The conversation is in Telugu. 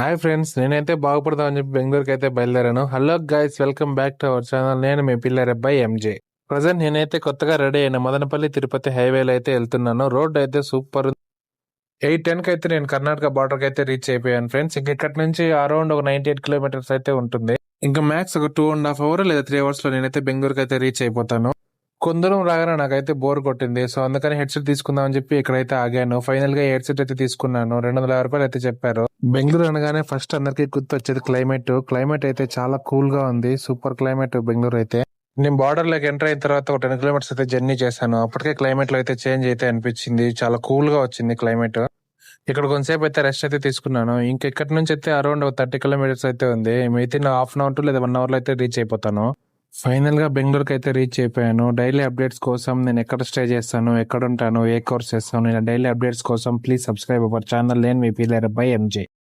హాయ్ ఫ్రెండ్స్ నేనైతే బాగుపడదామని చెప్పి బెంగళూరుకి అయితే బయలుదేరాను. Hello guys welcome back to our channel నేను మీ పిల్లరబ్బాయి ఎంజే ప్రజెంట్ నేనైతే కొత్తగా రెడీ అయిన మదనపల్లి తిరుపతి హైవేలో అయితే వెళ్తున్నాను. రోడ్ అయితే సూపర్ ఎయిట్ టెన్కి అయితే నేను కర్ణాటక బార్డర్కి అయితే రీచ్ అయిపోయాను ఫ్రెండ్స్ ఇంక ఇక్కడ నుంచి అరౌండ్ ఒక నైన్టీ ఎయిట్ కిలోమీటర్స్ అయితే ఉంటుంది. ఇంకా మ్యాక్స్ ఒక టూ అండ్ హాఫ్ అవర్ లేదా త్రీ అవర్స్లో నేనైతే బెంగళూరుకి అయితే రీచ్ అయిపోతాను. కొందరం రాగానే నాకైతే బోర్ కొట్టింది. సో అందుకని హెడ్సెట్ తీసుకుందాం అని చెప్పి ఇక్కడైతే ఆగాను. ఫైనల్గా హెడ్సెట్ అయితే తీసుకున్నాను. రెండు వందల యాభై రూపాయలు అయితే చెప్పారు. బెంగళూరు అనగానే ఫస్ట్ అందరికి గుర్తొచ్చేది క్లైమేట్. క్లైమేట్ అయితే చాలా కూల్గా ఉంది. సూపర్ క్లైమేట్ బెంగళూరు అయితే. నేను బార్డర్లోకి ఎంటర్ అయిన తర్వాత ఒక టెన్ కిలోమీటర్స్ అయితే జర్నీ చేశాను. అప్పటికే క్లైమేట్లో అయితే చేంజ్ అయితే అనిపించింది. చాలా కూల్గా వచ్చింది క్లైమేట్. ఇక్కడ కొంతసేపు అయితే రెస్ట్ అయితే తీసుకున్నాను. ఇంకా ఇక్కడ నుంచి అయితే అరౌండ్ థర్టీ కిలోమీటర్స్ అయితే ఉంది. అయితే హాఫ్ అన్ అవర్ టు లేదా వన్ అవర్లో అయితే రీచ్ అయిపోతాను. ఫైనల్గా బెంగళూరుకి అయితే రీచ్ అయిపోయాను. డైలీ అప్డేట్స్ కోసం నేను ఎక్కడ స్టే చేస్తాను ఎక్కడ ఉంటాను ఏ కోర్స్ చేస్తాను నేను డైలీ అప్డేట్స్ కోసం ప్లీజ్ సబ్స్క్రైబ్ అవర్ ఛానల్. నేను మీ పిల్లర్ బై ఎంజే.